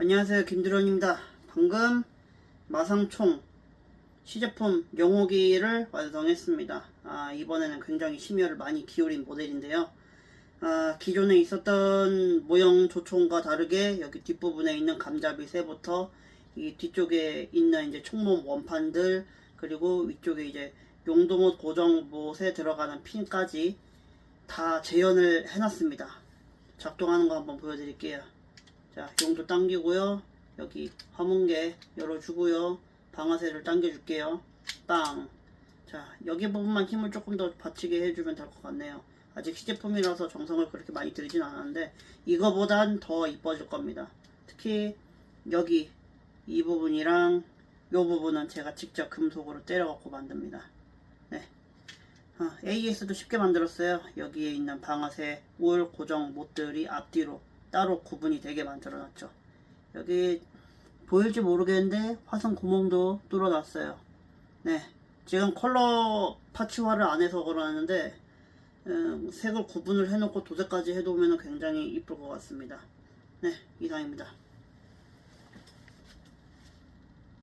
안녕하세요. 김드론입니다. 방금 마상총 시제품 영호기를 완성했습니다. 아, 이번에는 굉장히 심혈을 많이 기울인 모델인데요. 아, 기존에 있었던 모형 조총과 다르게 여기 뒷부분에 있는 감잡이 새부터 이 뒤쪽에 있는 이제 총몸 원판들 그리고 위쪽에 이제 용도못 고정못에 들어가는 핀까지 다 재현을 해놨습니다. 작동하는 거 한번 보여드릴게요 자, 용도 당기고요. 여기 화문개 열어주고요. 방아쇠를 당겨줄게요. 빵. 자, 여기 부분만 힘을 조금 더 받치게 해주면 될 것 같네요. 아직 시제품이라서 정성을 그렇게 많이 들이진 않았는데 이거보단 더 이뻐질 겁니다. 특히 여기 이 부분이랑 이 부분은 제가 직접 금속으로 때려갖고 만듭니다. 네. 어, AS도 쉽게 만들었어요. 여기에 있는 방아쇠, 울 고정 못들이 앞뒤로 따로 구분이 되게 만들어 놨죠. 여기 보일지 모르겠는데 화성 구멍도 뚫어 놨어요. 네, 지금 컬러 파츠화를 안 해서 그러는데 음, 색을 구분을 해놓고 도색까지 해놓으면 굉장히 이쁠 것 같습니다. 네, 이상입니다.